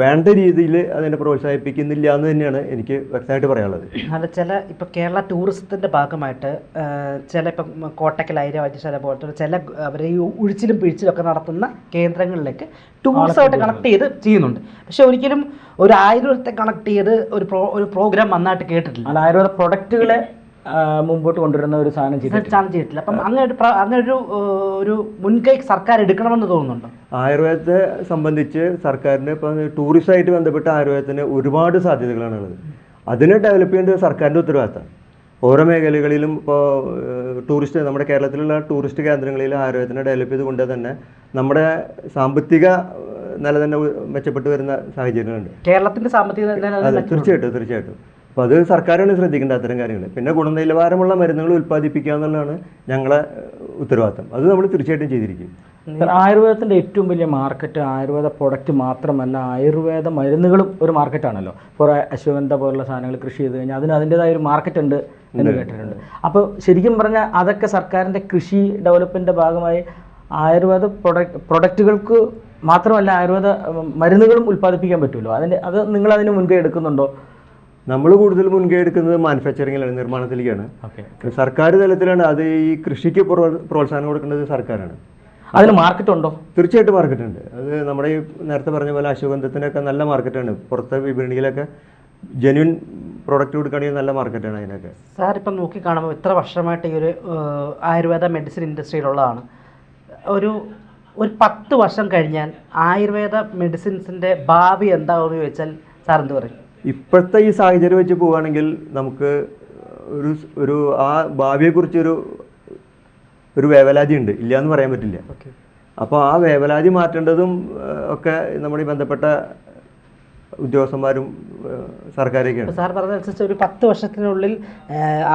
വേണ്ട രീതിയിൽ അതിനെ പ്രോത്സാഹിപ്പിക്കുന്നില്ല എന്ന് തന്നെയാണ് എനിക്ക് വ്യക്തമായിട്ട് പറയാനുള്ളത്. അല്ല ചില ഇപ്പോൾ കേരള ടൂറിസത്തിന്റെ ഭാഗമായിട്ട് ചില ഇപ്പം കോട്ടക്കൽ ഐര വൈദ്യശാല പോലത്തെ ചില അവർ ഈ ഉഴിച്ചിലും പിഴിച്ചിലും ഒക്കെ നടത്തുന്ന കേന്ദ്രങ്ങളിലേക്ക് ടൂറിസമായിട്ട് കണക്ട് ചെയ്ത് ചെയ്യുന്നുണ്ട്. പക്ഷെ ഒരിക്കലും ഒരു ആയുർവേദത്തെ കണക്ട് ചെയ്ത് ഒരു പ്രോ ഒരു പ്രോഗ്രാം നന്നായിട്ട് കേട്ടിട്ടില്ല. അല്ല ആയുർവേദ പ്രൊഡക്റ്റുകളെ മുമ്പോട്ട് കൊണ്ടുവരുന്ന ഒരു സാധനം ചെയ്തിട്ടില്ല ചാർജ് ചെയ്തിട്ടില്ല. അപ്പം അങ്ങനെ ഒരു അങ്ങനെ ഒരു ഒരു മുൻകൈ സർക്കാർ എടുക്കണമെന്ന് തോന്നുന്നുണ്ട്? ആയുർവേദത്തെ സംബന്ധിച്ച് സർക്കാരിന് ഇപ്പം ടൂറിസമായിട്ട് ബന്ധപ്പെട്ട ആയുർവേദത്തിന് ഒരുപാട് സാധ്യതകളാണ് ഉള്ളത് അതിനെ ഡെവലപ്പ് ചെയ്യേണ്ടത് സർക്കാരിന്റെ ഉത്തരവാദിത്തമാണ്. ഓരോ മേഖലകളിലും ഇപ്പോൾ ടൂറിസ്റ്റ് നമ്മുടെ കേരളത്തിലുള്ള ടൂറിസ്റ്റ് കേന്ദ്രങ്ങളിൽ ആയുർവേദത്തിനെ ഡെവലപ്പ് ചെയ്തുകൊണ്ട് തന്നെ നമ്മുടെ സാമ്പത്തിക നില തന്നെ മെച്ചപ്പെട്ടു വരുന്ന സാഹചര്യങ്ങളുണ്ട്. കേരളത്തിന്റെ സാമ്പത്തിക തീർച്ചയായിട്ടും തീർച്ചയായിട്ടും. അപ്പോൾ അത് സർക്കാരാണ് ശ്രദ്ധിക്കേണ്ട അത്തരം കാര്യങ്ങൾ പിന്നെ ഗുണനിലവാരമുള്ള മരുന്നുകൾ ഉൽപ്പാദിപ്പിക്കുക എന്നുള്ളതാണ് ഞങ്ങളെ ഉത്തരവാദിത്തം. അത് നമ്മൾ തീർച്ചയായിട്ടും ചെയ്തിരിക്കും. ആയുർവേദത്തിന്റെ ഏറ്റവും വലിയ മാർക്കറ്റ് ആയുർവേദ പ്രൊഡക്റ്റ് മാത്രമല്ല ആയുർവേദ മരുന്നുകളും ഒരു മാർക്കറ്റാണല്ലോ. കുറേ അശ്വഗന്ധ പോലുള്ള സാധനങ്ങൾ കൃഷി ചെയ്ത് കഴിഞ്ഞാൽ അതിന് അതിന്റെതായ ഒരു മാർക്കറ്റ് ഉണ്ട് എന്ന് കേട്ടിട്ടുണ്ട്. അപ്പോൾ ശരിക്കും പറഞ്ഞാൽ അതൊക്കെ സർക്കാരിന്റെ കൃഷി ഡെവലപ്മെന്റിന്റെ ഭാഗമായി ആയുർവേദ പ്രൊഡക്റ്റ് പ്രൊഡക്റ്റുകൾക്ക് മാത്രമല്ല ആയുർവേദ മരുന്നുകളും ഉൽപ്പാദിപ്പിക്കാൻ പറ്റുമല്ലോ. അതിന്റെ അത് നിങ്ങൾ അതിന് മുൻകൈ എടുക്കുന്നുണ്ടോ? നമ്മൾ കൂടുതൽ മുൻകൈ എടുക്കുന്നത് മാനുഫാക്ചറിങ്ങിലാണ് നിർമ്മാണത്തിലേക്കാണ്. സർക്കാർ തലത്തിലാണ് അത് ഈ കൃഷിക്ക് പ്രോ- പ്രോത്സാഹനം കൊടുക്കുന്നത് സർക്കാരാണ്. അതിന് മാർക്കറ്റ് ഉണ്ടോ തീർച്ചയായിട്ടും മാർക്കറ്റ് ഉണ്ട് അത് നമ്മുടെ ഈ നേരത്തെ പറഞ്ഞ പോലെ അശുഗന്ധത്തിനൊക്കെ നല്ല മാർക്കറ്റാണ്. പുറത്തെ വിപണിയിലൊക്കെ ജെന്യൂൻ പ്രോഡക്റ്റ് കൊടുക്കുകയാണെങ്കിൽ നല്ല മാർക്കറ്റാണ് അതിനൊക്കെ. സാർ ഇപ്പം നോക്കി കാണുമ്പോൾ ഇത്ര വർഷമായിട്ട് ഈ ഒരു ആയുർവേദ മെഡിസിൻ ഇൻഡസ്ട്രിയിലുള്ളതാണ് ഒരു ഒരു പത്ത് വർഷം കഴിഞ്ഞാൽ ആയുർവേദ മെഡിസിൻസിന്റെ ഭാവി എന്താവുമെന്ന് ചോദിച്ചാൽ സാർ എന്ത് പറയും? ഇപ്പോഴത്തെ ഈ സാഹചര്യം വെച്ച് പോവുകയാണെങ്കിൽ നമുക്ക് ഒരു ഒരു ആ ഭാവിയെക്കുറിച്ചൊരു ഒരു വേവലാതി ഉണ്ട്. ഇല്ല എന്ന് പറയാൻ പറ്റില്ല. അപ്പോൾ ആ വേവലാതി മാറ്റേണ്ടതും ഒക്കെ നമ്മുടെ ബന്ധപ്പെട്ട ഉദ്യോഗസ്ഥന്മാരും സർക്കാരൊക്കെയാണ് സാർ പറഞ്ഞനുസരിച്ച് ഒരു പത്ത് വർഷത്തിനുള്ളിൽ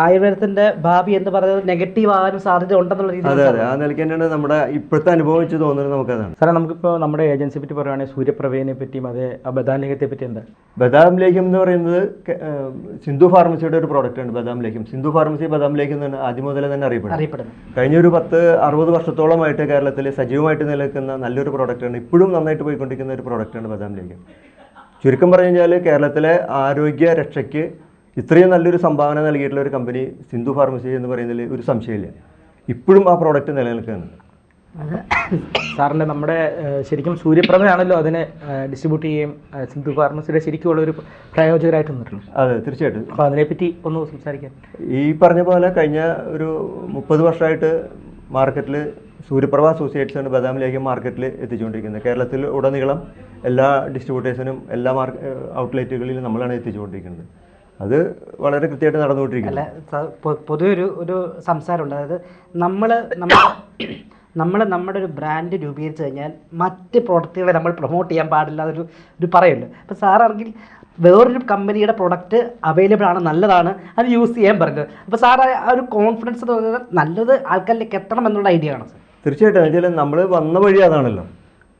ആയുർവേദത്തിന്റെ ഭാവി എന്ന് പറയുന്നത് നെഗറ്റീവ് ആകാനും സാധ്യത ഉണ്ടെന്നുള്ള രീതിയിൽ അതെ അതെ. ആ നിലയ്ക്ക് തന്നെയാണ് നമ്മുടെ ഇപ്പോഴത്തെ അനുഭവം വെച്ച് തോന്നുന്നത് നമുക്കതാണ്. സാറേ നമുക്കിപ്പോൾ നമ്മുടെ ഏജൻസിയെ പറ്റി പറയുകയാണെങ്കിൽ സൂര്യപ്രഭയെ പറ്റിയും അതേ ലേഖത്തെ പറ്റി എന്താ ബദാം ലേഖ്യം എന്ന് പറയുന്നത് സിന്ധു ഫാർമസിയുടെ ഒരു പ്രോഡക്റ്റാണ് ബദാം ലേഖ്യം സിന്ധു ഫാർമസി ബദാം ലേഖ്യം എന്നാണ് ആദ്യം മുതലേ തന്നെ അറിയപ്പെടും അറിയപ്പെടുന്നത്. കഴിഞ്ഞ ഒരു പത്ത് അറുപത് വർഷത്തോളമായിട്ട് കേരളത്തിൽ സജീവമായിട്ട് നിലനിൽക്കുന്ന നല്ലൊരു പ്രോഡക്റ്റാണ് ഇപ്പോഴും നന്നായിട്ട് പോയിക്കൊണ്ടിരിക്കുന്ന ഒരു പ്രോഡക്റ്റാണ് ബദാം ലേഖ്യം ചുരുക്കം പറഞ്ഞു കഴിഞ്ഞാൽ കേരളത്തിലെ ആരോഗ്യ രക്ഷയ്ക്ക് ഇത്രയും നല്ലൊരു സംഭാവന നൽകിയിട്ടുള്ള ഒരു കമ്പനി സിന്ധു ഫാർമസി എന്ന് പറയുന്നതിൽ ഒരു സംശയമില്ല. ഇപ്പോഴും ആ പ്രോഡക്റ്റ് നിലനിൽക്കുന്നുണ്ട്. സാറിന്റെ നമ്മുടെ ശരിക്കും സൂര്യപ്രഭയാണല്ലോ അതിനെ ഡിസ്ട്രിബ്യൂട്ട് ചെയ്യുകയും സിന്ധു ഫാർമസിയുടെ ശരിക്കുമുള്ള ഒരു പ്രയോജകരായിട്ട് നിന്നിട്ടുണ്ട് അതെ തീർച്ചയായിട്ടും. അപ്പോൾ അതിനെപ്പറ്റി ഒന്ന് സംസാരിക്കാം. ഈ പറഞ്ഞ പോലെ കഴിഞ്ഞ ഒരു മുപ്പത് വർഷമായിട്ട് മാർക്കറ്റിൽ സൂര്യപ്രഭ അസോസിയേറ്റ്സാണ് ബദാം ലേഖ മാർക്കറ്റിൽ എത്തിച്ചുകൊണ്ടിരിക്കുന്നത്. കേരളത്തിൽ ഉടനീളം എല്ലാ ഡിസ്ട്രിബ്യൂട്ടേഴ്സിനും എല്ലാ മാർക്ക് ഔട്ട്ലെറ്റുകളിലും നമ്മളാണ് എത്തിച്ചുകൊണ്ടിരിക്കുന്നത്. അത് വളരെ കൃത്യമായിട്ട് നടന്നുകൊണ്ടിരിക്കുന്നത് പൊതുവെ ഒരു ഒരു സംസാരമുണ്ട്. അതായത് നമ്മൾ നമ്മൾ നമ്മുടെ ഒരു ബ്രാൻഡ് രൂപീകരിച്ച് കഴിഞ്ഞാൽ മറ്റ് പ്രോഡക്റ്റുകളെ നമ്മൾ പ്രൊമോട്ട് ചെയ്യാൻ പാടില്ല എന്നൊരു ഒരു പറയുണ്ട്. അപ്പോൾ സാറാണെങ്കിൽ വേറൊരു കമ്പനിയുടെ പ്രൊഡക്റ്റ് അവൈലബിൾ ആണ് നല്ലതാണ് അത് യൂസ് ചെയ്യാൻ പറഞ്ഞത്. അപ്പോൾ സാർ ആ ഒരു കോൺഫിഡൻസ് എന്ന് പറയുന്നത് നല്ലത് ആൾക്കാരിലേക്ക് എത്തണം എന്നുള്ള ഐഡിയ ആണ് സാർ. തീർച്ചയായിട്ടും എന്നുവെച്ചാൽ നമ്മൾ വന്ന വഴി അതാണല്ലോ.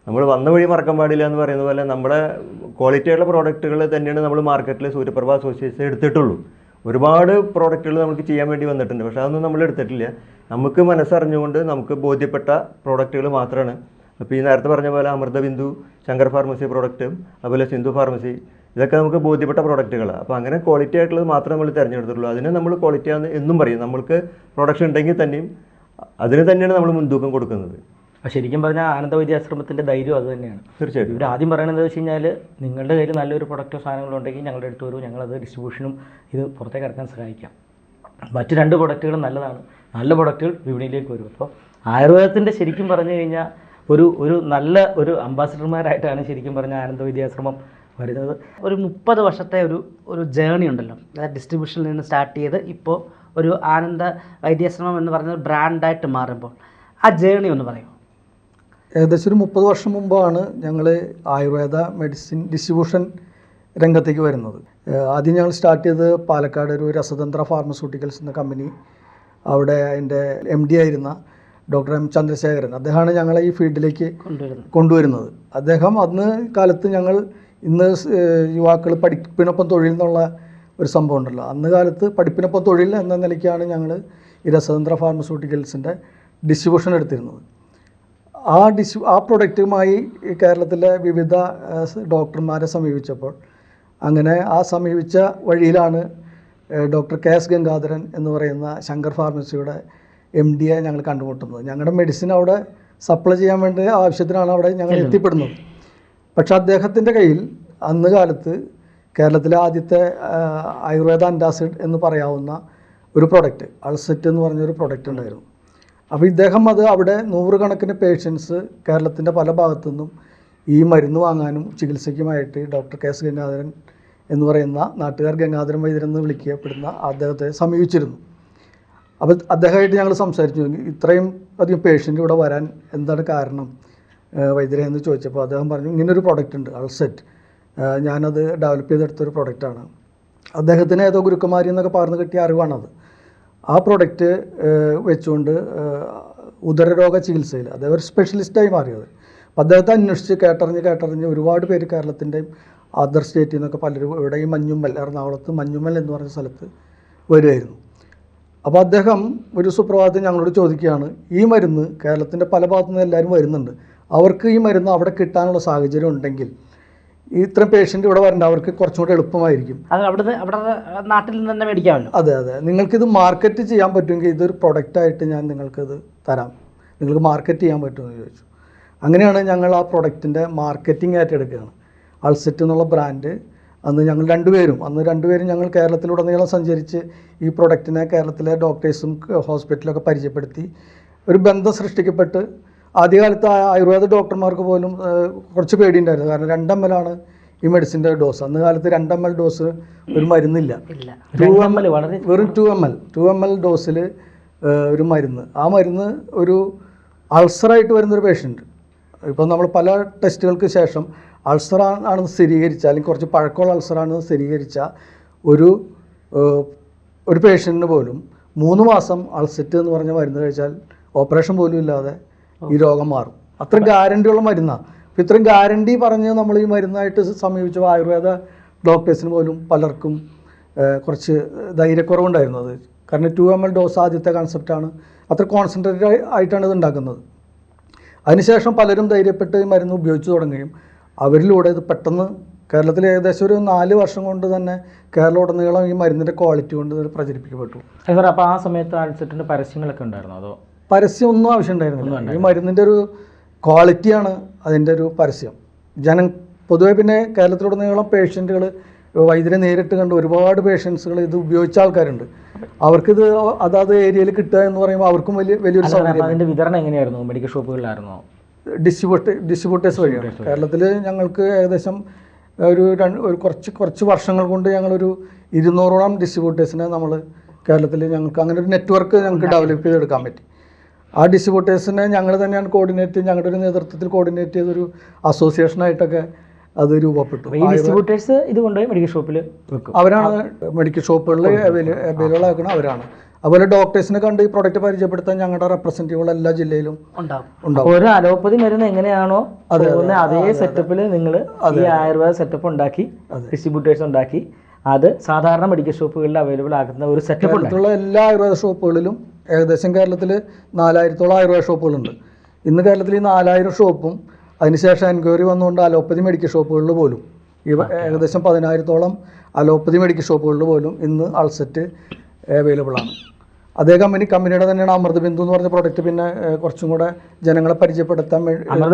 നമ്മൾ വന്ന വഴി മറക്കാൻ പാടില്ല എന്ന് പറയുന്ന പോലെ നമ്മുടെ ക്വാളിറ്റി ആയിട്ടുള്ള പ്രോഡക്റ്റുകൾ തന്നെയാണ് നമ്മൾ മാർക്കറ്റിൽ സൂര്യപ്രഭ അസോസിയേറ്റ്സ് എടുത്തിട്ടുള്ളൂ. ഒരുപാട് പ്രോഡക്റ്റുകൾ നമുക്ക് ചെയ്യാൻ വേണ്ടി വന്നിട്ടുണ്ട്. പക്ഷേ അതൊന്നും നമ്മൾ എടുത്തിട്ടില്ല. നമുക്ക് മനസ്സറിഞ്ഞുകൊണ്ട് നമുക്ക് ബോധ്യപ്പെട്ട പ്രോഡക്റ്റുകൾ മാത്രമാണ് അപ്പോൾ ഈ നേരത്തെ പറഞ്ഞ പോലെ അമൃത ബിന്ദു ശങ്കർ ഫാർമസി പ്രോഡക്റ്റും അതുപോലെ സിന്ധു ഫാർമസി ഇതൊക്കെ നമുക്ക് ബോധ്യപ്പെട്ട പ്രോഡക്റ്റുകളാണ് അപ്പോൾ അങ്ങനെ ക്വാളിറ്റി ആയിട്ടുള്ളത് മാത്രമേ നമ്മൾ തിരഞ്ഞെടുത്തിട്ടുള്ളൂ. അതിനെ നമ്മൾ ക്വാളിറ്റി ആണെന്ന് എന്നും പറയും. നമ്മൾക്ക് പ്രൊഡക്ഷൻ ഉണ്ടെങ്കിൽ തന്നെയും അതിന് തന്നെയാണ് നമ്മൾ മുൻതൂക്കം കൊടുക്കുന്നത്. ശരിക്കും പറഞ്ഞാൽ ആനന്ദ വൈദ്യാശ്രമത്തിന്റെ ധൈര്യം അത് തന്നെയാണ്. തീർച്ചയായിട്ടും. ഇവർ ആദ്യം പറയുന്നത് വെച്ച് കഴിഞ്ഞാൽ നിങ്ങളുടെ കയ്യിൽ നല്ലൊരു പ്രൊഡക്റ്റോ സാധനങ്ങളോ ഉണ്ടെങ്കിൽ ഞങ്ങളുടെ അടുത്ത് വരൂ ഞങ്ങളത് ഡിസ്ട്രിബ്യൂഷനും ഇത് പുറത്തേക്ക് ഇറക്കാൻ സഹായിക്കാം. മറ്റു രണ്ട് പ്രൊഡക്റ്റുകളും നല്ലതാണ്. നല്ല പ്രൊഡക്റ്റുകൾ വിപണിയിലേക്ക് വരും. അപ്പോൾ ആയുർവേദത്തിന്റെ ശരിക്കും പറഞ്ഞു കഴിഞ്ഞാൽ ഒരു ഒരു നല്ല ഒരു അംബാസിഡർമാരായിട്ടാണ് ശരിക്കും പറഞ്ഞ ആനന്ദ വൈദ്യാശ്രമം വരുന്നത്. ഒരു മുപ്പത് വർഷത്തെ ഒരു ഒരു ജേണി ഉണ്ടല്ലോ. അതായത് ഡിസ്ട്രിബ്യൂഷനിൽ നിന്ന് സ്റ്റാർട്ട് ചെയ്ത് ഇപ്പോൾ ഒരു ആനന്ദ വൈദ്യാശ്രമം എന്ന് പറയുന്ന ഒരു ബ്രാൻഡായിട്ട് മാറുമ്പോൾ ആ ജേണി ഒന്ന് പറയും. ഏകദേശം ഒരു മുപ്പത് വർഷം മുമ്പാണ് ഞങ്ങൾ ആയുർവേദ മെഡിസിൻ ഡിസ്ട്രിബ്യൂഷൻ രംഗത്തേക്ക് വരുന്നത്. ആദ്യം ഞങ്ങൾ സ്റ്റാർട്ട് ചെയ്തത് പാലക്കാട് ഒരു രസതന്ത്ര ഫാർമസ്യൂട്ടിക്കൽസ് എന്ന കമ്പനി അവിടെ അതിന്റെ എം ഡി ആയിരുന്ന ഡോക്ടർ എം ചന്ദ്രശേഖരൻ. അദ്ദേഹമാണ് ഞങ്ങളെ ഈ ഫീൽഡിലേക്ക് കൊണ്ടുവരുന്നത്. കൊണ്ടുവരുന്നത്. അദ്ദേഹം അന്ന് കാലത്ത് ഞങ്ങൾ ഇന്ന് യുവാക്കൾ പഠിപ്പിനൊപ്പം തൊഴിൽ എന്നുള്ള ഒരു സംഭവം ഉണ്ടല്ലോ. അന്ന് കാലത്ത് പഠിപ്പിനൊപ്പം തൊഴിൽ എന്ന നിലയ്ക്കാണ് ഞങ്ങൾ ഈ രസതന്ത്ര ഫാർമസ്യൂട്ടിക്കൽസിന്റെ ഡിസ്ട്രിബ്യൂഷൻ എടുത്തിരുന്നത്. ആ ഡിസ് ആ പ്രൊഡക്റ്റുമായി കേരളത്തിലെ വിവിധ ഡോക്ടർമാരെ സമീപിച്ചപ്പോൾ അങ്ങനെ ആ സമീപിച്ച വഴിയിലാണ് ഡോക്ടർ കെ എസ് ഗംഗാധരൻ എന്ന് പറയുന്ന ശങ്കർ ഫാർമസിയുടെ എം ഡിയെ ഞങ്ങൾ കണ്ടുമുട്ടുന്നത്. ഞങ്ങളുടെ മെഡിസിൻ അവിടെ സപ്ലൈ ചെയ്യാൻ വേണ്ടി ആവശ്യത്തിനാണ് അവിടെ ഞങ്ങൾ എത്തിപ്പെടുന്നത്. പക്ഷേ അദ്ദേഹത്തിന്റെ കയ്യിൽ അന്ന് കാലത്ത് കേരളത്തിലെ ആദ്യത്തെ ആയുർവേദ അന്റാസിഡ് എന്ന് പറയാവുന്ന ഒരു പ്രൊഡക്റ്റ് അൾസെറ്റ് എന്ന് പറഞ്ഞൊരു പ്രൊഡക്റ്റ് ഉണ്ടായിരുന്നു. അപ്പോൾ ഇദ്ദേഹം അത് അവിടെ നൂറുകണക്കിന് പേഷ്യൻസ് കേരളത്തിന്റെ പല ഭാഗത്തു നിന്നും ഈ മരുന്ന് വാങ്ങാനും ചികിത്സയ്ക്കുമായിട്ട് ഡോക്ടർ കെ എസ് ഗംഗാധരൻ എന്ന് പറയുന്ന നാട്ടുകാർ ഗംഗാധരൻ വൈദ്യൻ എന്ന് വിളിക്കപ്പെടുന്ന അദ്ദേഹത്തെ സമീപിച്ചിരുന്നു. അപ്പോൾ അദ്ദേഹമായിട്ട് ഞങ്ങൾ സംസാരിച്ചു ഇത്രയും അധികം പേഷ്യന്റ് ഇവിടെ വരാൻ എന്താണ് കാരണം വൈദ്യരെ എന്ന് ചോദിച്ചപ്പോൾ അദ്ദേഹം പറഞ്ഞു ഇങ്ങനൊരു പ്രൊഡക്റ്റ് ഉണ്ട് അൾസെറ്റ്. ഞാനത് ഡെവലപ്പ് ചെയ്തെടുത്തൊരു പ്രൊഡക്റ്റാണ് അദ്ദേഹത്തിന് ഏതോ ഗുരുക്കുമാരി എന്നൊക്കെ പറഞ്ഞു കിട്ടിയ അറിവാണത് ആ പ്രൊഡക്റ്റ് വെച്ചുകൊണ്ട് ഉദരരോഗ ചികിത്സയിൽ അദ്ദേഹം ഒരു സ്പെഷ്യലിസ്റ്റായി മാറിയത്. അപ്പോൾ അദ്ദേഹത്തെ അന്വേഷിച്ച് കേട്ടറിഞ്ഞ് കേട്ടറിഞ്ഞ് ഒരുപാട് പേര് കേരളത്തിന്റെയും അതർ സ്റ്റേറ്റിൽ നിന്നൊക്കെ പലരും ഇവിടെ ഈ മഞ്ഞുമ്മൽ എറണാകുളത്ത് മഞ്ഞുമ്മൽ എന്ന് പറഞ്ഞ സ്ഥലത്ത് വരുമായിരുന്നു അപ്പോൾ അദ്ദേഹം ഒരു സുപ്രഭാതത്തിൽ ഞങ്ങളോട് ചോദിക്കുകയാണ് ഈ മരുന്ന് കേരളത്തിന്റെ പല ഭാഗത്തു നിന്ന് എല്ലാവരും വരുന്നുണ്ട്. അവർക്ക് ഈ മരുന്ന് അവിടെ കിട്ടാനുള്ള സാഹചര്യം ഉണ്ടെങ്കിൽ ഈ ഇത്രയും പേഷ്യന്റ് ഇവിടെ വരേണ്ട അവർക്ക് കുറച്ചും കൂടെ എളുപ്പമായിരിക്കും. അത് അവിടുന്ന് അവിടെ നാട്ടിൽ നിന്ന് തന്നെ മേടിക്കാമല്ലോ. അതെ അതെ. നിങ്ങൾക്ക് ഇത് മാർക്കറ്റ് ചെയ്യാൻ പറ്റുമെങ്കിൽ ഇതൊരു പ്രൊഡക്റ്റായിട്ട് ഞാൻ നിങ്ങൾക്കിത് തരാം. നിങ്ങൾക്ക് മാർക്കറ്റ് ചെയ്യാൻ പറ്റുമെന്ന് ചോദിച്ചു. അങ്ങനെയാണ് ഞങ്ങൾ ആ പ്രൊഡക്റ്റിന്റെ മാർക്കറ്റിംഗ് ഏറ്റെടുക്കുകയാണ് അൾസെറ്റ് എന്നുള്ള ബ്രാൻഡ് അന്ന് ഞങ്ങൾ രണ്ടുപേരും അന്ന് രണ്ടുപേരും ഞങ്ങൾ കേരളത്തിലുടനീളം സഞ്ചരിച്ച് ഈ പ്രൊഡക്റ്റിനെ കേരളത്തിലെ ഡോക്ടേഴ്സും ഹോസ്പിറ്റലൊക്കെ പരിചയപ്പെടുത്തി. ഒരു ബന്ധം സൃഷ്ടിക്കപ്പെട്ട് ആദ്യകാലത്ത് ആയുർവേദ ഡോക്ടർമാർക്ക് പോലും കുറച്ച് പേടി ഉണ്ടായിരുന്നു കാരണം രണ്ടമ്മലാണ് ഈ മെഡിസിന്റെ ഡോസ്. അന്ന് കാലത്ത് രണ്ട് എം എൽ ഡോസ് ഒരു മരുന്നില്ല. ടു എം എൽ വളരെ വെറും two M L. Two M L ഡോസിൽ ഒരു മരുന്ന്. ആ മരുന്ന് ഒരു അൾസറായിട്ട് വരുന്നൊരു പേഷ്യന്റ് ഇപ്പം നമ്മൾ പല ടെസ്റ്റുകൾക്ക് ശേഷം അൾസർ ആണെന്ന് സ്ഥിരീകരിച്ച അല്ലെങ്കിൽ കുറച്ച് പഴക്കമുള്ള അൾസറാണെന്ന് സ്ഥിരീകരിച്ച ഒരു ഒരു പേഷ്യന്റിന് പോലും മൂന്ന് മാസം അൾസെറ്റ് എന്ന് പറഞ്ഞ മരുന്ന് കഴിച്ചാൽ ഓപ്പറേഷൻ പോലും ഇല്ലാതെ ഈ രോഗം മാറും. അത്ര ഗ്യാരണ്ടിയുള്ള മരുന്നാണ് ഇത്രയും ഗ്യാരണ്ടി പറഞ്ഞ് നമ്മൾ ഈ മരുന്നായിട്ട് സമീപിച്ച ആയുർവേദ ഡോക്ടേഴ്സിന് പോലും പലർക്കും കുറച്ച് ധൈര്യക്കുറവുണ്ടായിരുന്നു അത്. കാരണം ടു എം എൽ ഡോസ് ആദ്യത്തെ കൺസെപ്റ്റാണ് അത്ര കോൺസെൻട്രേറ്റഡ് ആയിട്ടാണ് ഇത് ഉണ്ടാക്കുന്നത്. അതിനുശേഷം പലരും ധൈര്യപ്പെട്ട് ഈ മരുന്ന് ഉപയോഗിച്ച് തുടങ്ങുകയും അവരിലൂടെ ഇത് പെട്ടെന്ന് കേരളത്തിൽ ഏകദേശം ഒരു നാല് വർഷം കൊണ്ട് തന്നെ കേരളം ഉടനീളം ഈ മരുന്നിന്റെ ക്വാളിറ്റി കൊണ്ട് പ്രചരിപ്പിക്കപ്പെട്ടു. സാർ അപ്പോൾ ആ സമയത്ത് ആൻസെറ്റിന്റെ പരസ്യങ്ങളൊക്കെ ഉണ്ടായിരുന്നു? അതോ പരസ്യം ഒന്നും ആവശ്യമുണ്ടായിരുന്നില്ല. ഈ മരുന്നിന്റെ ഒരു ക്വാളിറ്റിയാണ് അതിന്റെ ഒരു പരസ്യം. ജനം പൊതുവേ പിന്നെ കേരളത്തിലുടനീളം പേഷ്യന്റുകൾ വൈദ്യരെ നേരിട്ട് കണ്ട് ഒരുപാട് പേഷ്യൻസുകൾ ഇത് ഉപയോഗിച്ച ആൾക്കാരുണ്ട്. അവർക്കിത് അതാത് ഏരിയയിൽ കിട്ടുക എന്ന് പറയുമ്പോൾ അവർക്കും വലിയ വലിയൊരു അതിന്റെ വിതരണം എങ്ങനെയായിരുന്നു? മെഡിക്കൽ ഷോപ്പുകളിലായിരുന്നു ഡിസ്ട്രിബ്യൂട്ട് ഡിസ്ട്രിബ്യൂട്ടേഴ്സ് വഴിയാണ് കേരളത്തിൽ ഞങ്ങൾക്ക് ഏകദേശം ഒരു രണ്ട് ഒരു കുറച്ച് കുറച്ച് വർഷങ്ങൾ കൊണ്ട് ഞങ്ങളൊരു ഇരുന്നൂറോളം ഡിസ്ട്രിബ്യൂട്ടേഴ്സിനെ നമ്മൾ കേരളത്തിൽ ഞങ്ങൾക്ക് അങ്ങനെ ഒരു നെറ്റ്വർക്ക് ഞങ്ങൾക്ക് ഡെവലപ്പ് ചെയ്തെടുക്കാൻ പറ്റി. ആ ഡിസ്ട്രിബ്യൂട്ടേഴ്സിനെ ഞങ്ങൾ തന്നെയാണ് കോർഡിനേറ്റ് ഞങ്ങളുടെ ഒരു നേതൃത്വത്തിൽ കോർഡിനേറ്റ് ചെയ്തൊരു അസോസിയേഷനായിട്ടൊക്കെ അത് രൂപപ്പെട്ടു. ഈ ഡിസ്ട്രിബ്യൂട്ടേഴ്സ് ഇത് കൊണ്ടുപോയി മെഡിക്കൽ ഷോപ്പിൽ വെക്കും. അവരാണ് മെഡിക്കൽ ഷോപ്പുകളിൽ അവൈലബിൾ ആക്കണം അവരാണ്. അതുപോലെ ഡോക്ടേഴ്സിനെ കണ്ട് ഈ പ്രൊഡക്റ്റ് പരിചയപ്പെടുത്താൻ ഞങ്ങളുടെ റെപ്രസെന്റീവുകൾ എല്ലാ ജില്ലയിലും ഉണ്ടാവും. ഒരു അലോപ്പതി മരുന്ന് എങ്ങനെയാണോ അതേ സെറ്റപ്പിൽ നിങ്ങൾ ഈ ആയുർവേദ സെറ്റപ്പ് ഉണ്ടാക്കി ഡിസ്ട്രിബ്യൂട്ടേഴ്സ് ഉണ്ടാക്കി. അത് സാധാരണ മെഡിക്കൽ ഷോപ്പുകളിൽ അവൈലബിൾ ആക്കുന്ന ഒരു സെറ്റപ്പ് എല്ലാ ആയുർവേദ ഷോപ്പുകളിലും ഏകദേശം കേരളത്തിൽ നാലായിരത്തോളം ആയുർവേദ ഷോപ്പുകളുണ്ട്. ഇന്ന് കേരളത്തിൽ ഈ നാലായിരം ഷോപ്പും അതിനുശേഷം എൻക്വയറി വന്നുകൊണ്ട് അലോപ്പതി മെഡിക്കൽ ഷോപ്പുകളിൽ പോലും. ഈ ഏകദേശം പതിനായിരത്തോളം അലോപ്പതി മെഡിക്കൽ ഷോപ്പുകളിൽ പോലും ഇന്ന് അൾസെറ്റ് അവൈലബിൾ ആണ്. അതേ കമ്പനി കമ്പനിയുടെ തന്നെയാണ് അമൃത ബിന്ദു എന്ന് പറഞ്ഞ പ്രോഡക്റ്റ് പിന്നെ കുറച്ചും കൂടെ ജനങ്ങളെ പരിചയപ്പെടുത്താൻ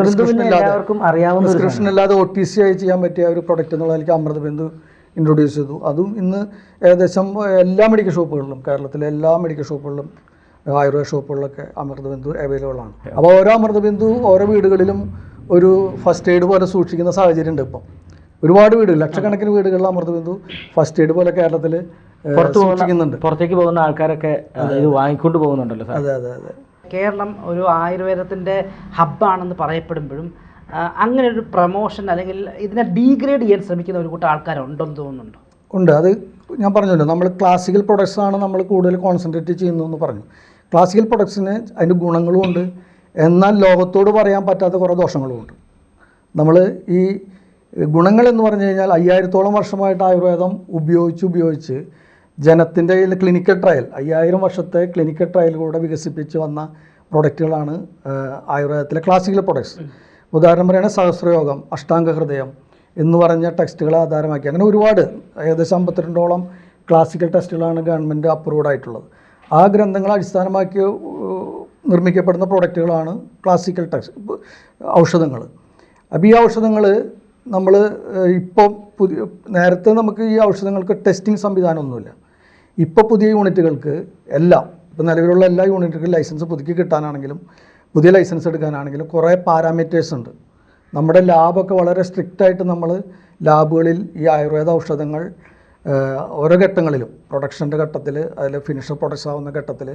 ഡിസ്ക്രിപ്ഷൻ ഇല്ലാതെ ഒ ടി സി ആയി ചെയ്യാൻ പറ്റിയ ഒരു പ്രൊഡക്റ്റ് എന്നുള്ള എനിക്ക് അമൃതബിന്ദു ഇൻട്രൊഡ്യൂസ് ചെയ്തു. അതും ഇന്ന് ഏകദേശം എല്ലാ മെഡിക്കൽ ഷോപ്പുകളിലും കേരളത്തിലെ എല്ലാ മെഡിക്കൽ ഷോപ്പുകളിലും ആയുർവേദ ഷോപ്പുകളിലൊക്കെ അമൃതബിന്ദു അവൈലബിൾ ആണ്. അപ്പോൾ ഓരോ അമൃതബിന്ദു ഓരോ വീടുകളിലും ഒരു ഫസ്റ്റ് എയ്ഡ് പോലെ സൂക്ഷിക്കുന്ന സാഹചര്യം ഉണ്ട് ഇപ്പം. ഒരുപാട് വീടുകൾ ലക്ഷക്കണക്കിന് വീടുകളിൽ അമൃതബിന്ദു ഫസ്റ്റ് എയ്ഡ് പോലെ കേരളത്തിൽ പുറത്ത് സൂക്ഷിക്കുന്നുണ്ട്. പോകുന്ന പുറത്തേക്ക് പോകുന്ന ആൾക്കാരൊക്കെ ഇത് വാങ്ങിക്കൊണ്ട് പോകുന്നുണ്ടല്ലോ സാർ. അതെ അതെ അതെ. കേരളം ഒരു ആയുർവേദത്തിന്റെ ഹബ്ബാണെന്ന് പറയപ്പെടുമ്പോഴും അങ്ങനെ ഒരു പ്രൊമോഷൻ അല്ലെങ്കിൽ ഇതിനെ ഡീഗ്രേഡ് ചെയ്യാൻ ശ്രമിക്കുന്ന ഒരു കൂട്ടം ആൾക്കാരുണ്ടെന്ന് തോന്നുന്നുണ്ടോ? ഉണ്ട്. അത് ഞാൻ പറഞ്ഞല്ലോ നമ്മൾ ക്ലാസിക്കൽ പ്രൊഡക്ട്സാണ് നമ്മൾ കൂടുതൽ കോൺസെൻട്രേറ്റ് ചെയ്യുന്നതെന്ന് പറഞ്ഞു. ക്ലാസിക്കൽ പ്രൊഡക്ട്സിന് അതിന്റെ ഗുണങ്ങളും ഉണ്ട്. എന്നാൽ ലോകത്തോട് പറയാൻ പറ്റാത്ത കുറേ ദോഷങ്ങളും ഉണ്ട്. നമ്മൾ ഈ ഗുണങ്ങൾ എന്ന് പറഞ്ഞു കഴിഞ്ഞാൽ അയ്യായിരത്തോളം വർഷമായിട്ട് ആയുർവേദം ഉപയോഗിച്ച് ഉപയോഗിച്ച് ജനത്തിന്റെ കയ്യിൽ ക്ലിനിക്കൽ ട്രയൽ അയ്യായിരം വർഷത്തെ ക്ലിനിക്കൽ ട്രയലിലൂടെ വികസിപ്പിച്ച് വന്ന പ്രൊഡക്റ്റുകളാണ് ആയുർവേദത്തിലെ ക്ലാസിക്കൽ പ്രൊഡക്ട്സ് ഉദാഹരണം പറയുകയാണെങ്കിൽ സഹസ്രയോഗം അഷ്ടാംഗ ഹൃദയം എന്ന് പറഞ്ഞ ടെക്സ്റ്റുകളെ ആധാരമാക്കി. അങ്ങനെ ഒരുപാട് ഏകദേശം അമ്പത്തിരണ്ടോളം ക്ലാസിക്കൽ ടെസ്റ്റുകളാണ് ഗവൺമെന്റ് അപ്രൂവ്ഡ് ആയിട്ടുള്ളത്. ആ ഗ്രന്ഥങ്ങളെ അടിസ്ഥാനമാക്കി നിർമ്മിക്കപ്പെടുന്ന പ്രോഡക്റ്റുകളാണ് ക്ലാസിക്കൽ ടെക്സ് ഔഷധങ്ങൾ അപ്പോൾ ഈ ഔഷധങ്ങൾ നമ്മൾ ഇപ്പോൾ പുതിയ നേരത്തെ നമുക്ക് ഈ ഔഷധങ്ങൾക്ക് ടെസ്റ്റിംഗ് സംവിധാനമൊന്നുമില്ല. ഇപ്പോൾ പുതിയ യൂണിറ്റുകൾക്ക് എല്ലാം ഇപ്പോൾ നിലവിലുള്ള എല്ലാ യൂണിറ്റുകൾക്കും ലൈസൻസ് പുതുക്കി കിട്ടാനാണെങ്കിലും പുതിയ ലൈസൻസ് എടുക്കാനാണെങ്കിലും കുറേ പാരാമീറ്റേഴ്സ് ഉണ്ട്. നമ്മുടെ ലാബൊക്കെ വളരെ സ്ട്രിക്റ്റ് ആയിട്ട് നമ്മൾ ലാബുകളിൽ ഈ ആയുർവേദ ഔഷധങ്ങൾ ഓരോ ഘട്ടങ്ങളിലും പ്രൊഡക്ഷന്റെ ഘട്ടത്തിൽ അതിൽ ഫിനിഷ് പ്രൊഡക്ട്സ് ആവുന്ന ഘട്ടത്തിൽ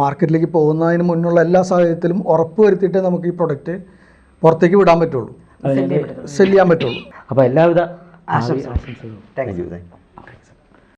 മാർക്കറ്റിലേക്ക് പോകുന്നതിന് മുന്നുള്ള എല്ലാ സാഹചര്യത്തിലും ഉറപ്പ് വരുത്തിയിട്ടേ നമുക്ക് ഈ പ്രൊഡക്റ്റ് പുറത്തേക്ക് വിടാൻ പറ്റുള്ളൂ. സെൽ ചെയ്യാൻ പറ്റുള്ളൂ. അപ്പോൾ എല്ലാവിധ ആശംസകളും. Thank you thank you